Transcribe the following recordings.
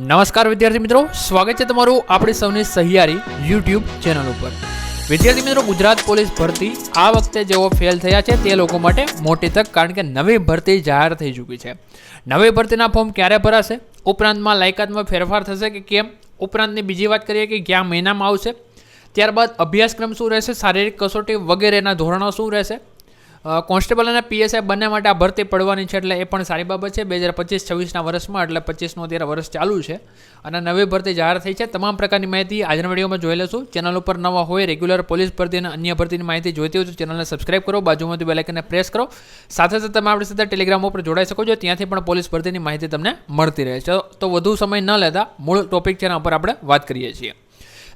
નમસ્કાર વિદ્યાર્થી મિત્રો, સ્વાગત છે તમારું આપણી સૌની સહિયારી યુટ્યુબ ચેનલ ઉપર. વિદ્યાર્થી મિત્રો, ગુજરાત પોલીસ ભરતી આ વખતે જેઓ ફેલ થયા છે તે લોકો માટે મોટી તક, કારણ કે નવી ભરતી જાહેર થઈ ચૂકી છે. નવી ભરતીના ફોર્મ ક્યારે ભરાશે? ઉપરાંતમાં લાયકાતમાં ફેરફાર થશે કે કેમ? ઉપરાંતની બીજી વાત કરીએ કે ક્યાં મહિનામાં આવશે? ત્યારબાદ અભ્યાસક્રમ શું રહેશે? શારીરિક કસોટી વગેરેના ધોરણો શું રહેશે? કોન્સ્ટેબલ અને પીએસઆઈ બંને માટે આ ભરતી પડવાની છે એટલે એ પણ સારી બાબત છે. બે હજાર પચીસ છવ્વીસના વર્ષમાં, એટલે પચીસનું અત્યારે વર્ષ ચાલુ છે. અને નવી ભરતી જાહેર થઈ છે. તમામ પ્રકારની માહિતી આજના વિડીયોમાં જોઈ લેશું. ચેનલ ઉપર નવા હોય, રેગ્યુલર પોલીસ ભરતી અને અન્ય ભરતીની માહિતી જોઈતી હોય તો ચેનલને સબસ્ક્રાઇબ કરો. બાજુમાંથી બેલાઇકનને પ્રેસ કરો. સાથે સાથે તમે આપણી સાથે ટેલિગ્રામ ઉપર જોડાઈ શકો છો. ત્યાંથી પણ પોલીસ ભરતીની માહિતી તમને મળતી રહે છે. તો વધુ સમય ન લેતા મૂળ ટોપિક છે એના ઉપર આપણે વાત કરીએ છીએ.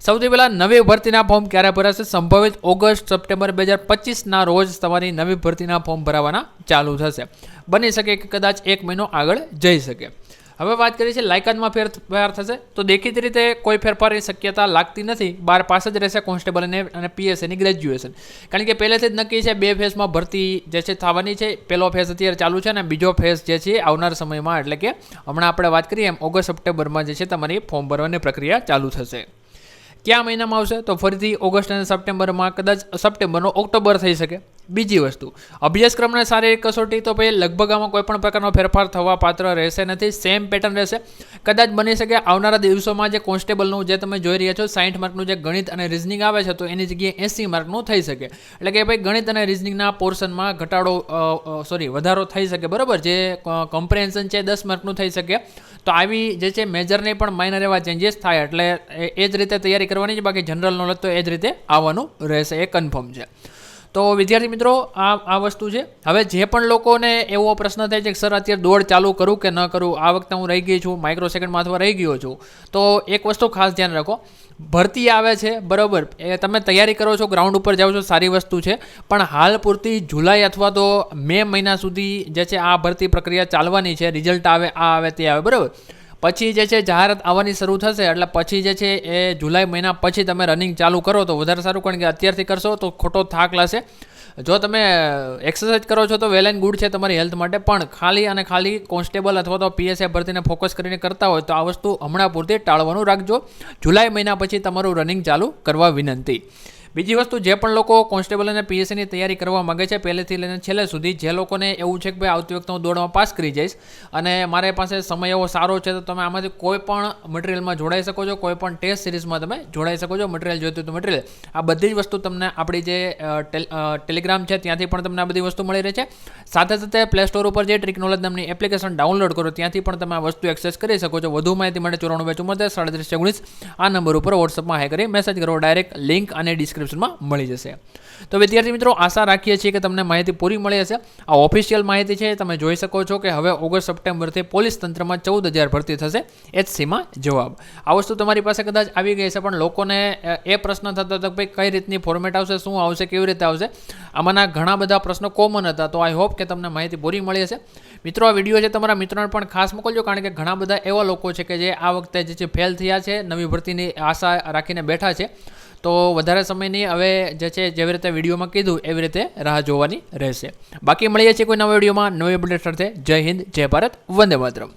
સૌથી પહેલાં નવી ભરતીના ફોર્મ ક્યારે ભરાશે? સંભવિત ઓગસ્ટ, સપ્ટેમ્બર બે હજાર પચીસના રોજ તમારી નવી ભરતીના ફોર્મ ભરાવાના ચાલુ થશે. બની શકે કે કદાચ એક મહિનો આગળ જઈ શકે. હવે વાત કરીએ છીએ લાયકાતમાં ફેરફાર થશે. તો દેખીતી રીતે કોઈ ફેરફારની શક્યતા લાગતી નથી. બાર પાસે જ રહેશે કોન્સ્ટેબલ અને અને પીએસએની ગ્રેજ્યુએશન. કારણ કે પહેલેથી જ નક્કી છે બે ફેઝમાં ભરતી જે છે થવાની છે. પહેલો ફેઝ અત્યારે ચાલુ છે અને બીજો ફેઝ જે છે આવનાર સમયમાં. એટલે કે હમણાં આપણે વાત કરીએ એમ ઓગસ્ટ, સપ્ટેમ્બરમાં જે છે તમારી ફોર્મ ભરવાની પ્રક્રિયા ચાલુ થશે. કયા મહિનામાં આવશે? તો ફરીથી ઓગસ્ટ અને સપ્ટેમ્બરમાં કદાચ સપ્ટેમ્બરનો ઓક્ટોબર થઈ શકે. બીજી વસ્તુ, અભ્યાસક્રમને શારીરિક કસોટી તો ભાઈ લગભગ આમાં કોઈ પણ પ્રકારનો ફેરફાર થવા પાત્ર રહેશે નથી સેમ પેટર્ન રહેશે. કદાચ બની શકે આવનારા દિવસોમાં જે કોન્સ્ટેબલનું જે તમે જોઈ રહ્યા છો સાઠ માર્કનું જે ગણિત અને રિઝનિંગ આવે છે, તો એની જગ્યાએ એંસી માર્કનું થઈ શકે. એટલે કે ભાઈ ગણિત અને રિઝનિંગના પોર્શનમાં ઘટાડો સોરી વધારો થઈ શકે, બરાબર? જે કોમ્પ્રિહેન્શન છે દસ માર્કનું થઈ શકે. તો આવી જે છે મેજરની પણ માઇનર એવા ચેન્જીસ થાય, એટલે એ જ રીતે તૈયારી કરવાની છે, બાકી જનરલ નોલેજ તો એ જ રીતે આવવાનું રહેશે, એ કન્ફર્મ છે. તો વિદ્યાર્થી મિત્રો, આ આ વસ્તુ છે. હવે જે પણ લોકોને એવો પ્રશ્ન થાય છે કે, સર, અત્યારે દોડ ચાલુ કરું કે ન કરું? આ વખતે હું રહી ગઈ છું માઇક્રો સેકન્ડમાં અથવા રહી ગયો છું. તો એક વસ્તુ ખાસ ધ્યાન રાખો. ભરતી આવે છે, બરાબર. એ તમે તૈયારી કરો છો ગ્રાઉન્ડ ઉપર જાઓ છો, સારી વસ્તુ છે. પણ હાલ પૂરતી જુલાઈ અથવા તો મે મહિના સુધી જે છે, આ ભરતી પ્રક્રિયા ચાલવાની છે રિઝલ્ટ આવે, આ આવે, તે આવે, બરાબર. પછી જે છે, જાહેરાત આવવાની શરૂ થશે, એટલે પછી જે છે એ જુલાઈ મહિના પછી તમે રનિંગ ચાલુ કરો તો વધારે સારું, કારણ કે અત્યારથી કરશો તો ખોટો થાક લાગશે. જો તમે એક્સરસાઇઝ કરો છો તો વેલ એન્ડ ગુડ છે તમારી હેલ્થ માટે, પણ ખાલી અને ખાલી કોન્સ્ટેબલ અથવા તો પીએસએ ભરતીને ફોકસ કરીને કરતા હોય તો આ વસ્તુ હમણાં પૂરતી ટાળવાનું રાખજો. જુલાઈ મહિના પછી તમારું રનિંગ ચાલુ કરવા વિનંતી. બીજી વસ્તુ, જે પણ લોકો કોન્સ્ટેબલ અને પીએસસીની તૈયારી કરવા માગે છે, પહેલેથી લઈને છેલ્લે સુધી જે લોકોને એવું છે કે ભાઈ, આવતી વખતે હું દોડમાં પાસ કરી જઈશ અને મારી પાસે સમય એવો સારો છે, તો તમે આમાંથી કોઈ પણ મટીરિયલમાં જોડાઈ શકો છો, કોઈ પણ ટેસ્ટ સિરીઝમાં તમે જોડાઈ શકો છો, મટીરિયલ જોઈતું તો મટીરિયલ. આ બધી જ વસ્તુ તમને આપણી જે ટેલિગ્રામ છે, ત્યાંથી પણ તમને આ બધી વસ્તુ મળી રહે છે. સાથે સાથે પ્લે સ્ટોર ઉપર જે ટ્રિક નોલેજ નામની એપ્લિકેશન ડાઉનલોડ કરો, ત્યાંથી પણ તમે આ વસ્તુ એક્સેસ કરી શકો છો. વધુ માહિતી માટે ચોરાણું બે ચુમ્મોતેર સાડત્રીસ, ઓગણીસ આ નંબર ઉપર વોટ્સઅપમાં હાઈ કરી મેસેજ કરો ડાયરેક્ટ લિંક અને ડિસ્ક્રિપ્શનમાં મળી જશે. તો વિદ્યાર્થી મિત્રો, આશા રાખીએ છીએ કે તમને માહિતી પૂરી મળી હશે. આ ઓફિશિયલ માહિતી છે, તમે જોઈ શકો છો કે હવે ઓગસ્ટ સપ્ટેમ્બરથી પોલીસ તંત્રમાં ચૌદ હજાર ભરતી થશે. એચસીમાં જવાબ. આ વસ્તુ તમારી પાસે કદાચ આવી ગઈ છે પણ લોકોને એ પ્રશ્ન થતો હતો કે ભાઈ કઈ રીતની ફોર્મેટ આવશે, શું આવશે, કેવી રીતે આવશે? આમાંના ઘણા બધા પ્રશ્નો કોમન હતા. તો આઈ હોપ કે તમને માહિતી પૂરી મળી હશે. મિત્રો, આ વીડિયો છે તમારા મિત્રોને પણ ખાસ મોકલજો, કારણ કે ઘણા બધા એવા લોકો છે કે જે આ વખતે જે છે ફેલ થયા છે, નવી ભરતીની આશા રાખીને બેઠા છે. તો વધારે સમયની હવે જે છે, જેવી રીતે વિડીયોમાં કીધું, એવી રીતે રાહ જોવાની રહેશે. બાકી મળીએ છીએ કોઈ નવા વિડીયોમાં. નવી અપડેટ સાથે જય હિન્દ, જય ભારત, વંદે માતરમ.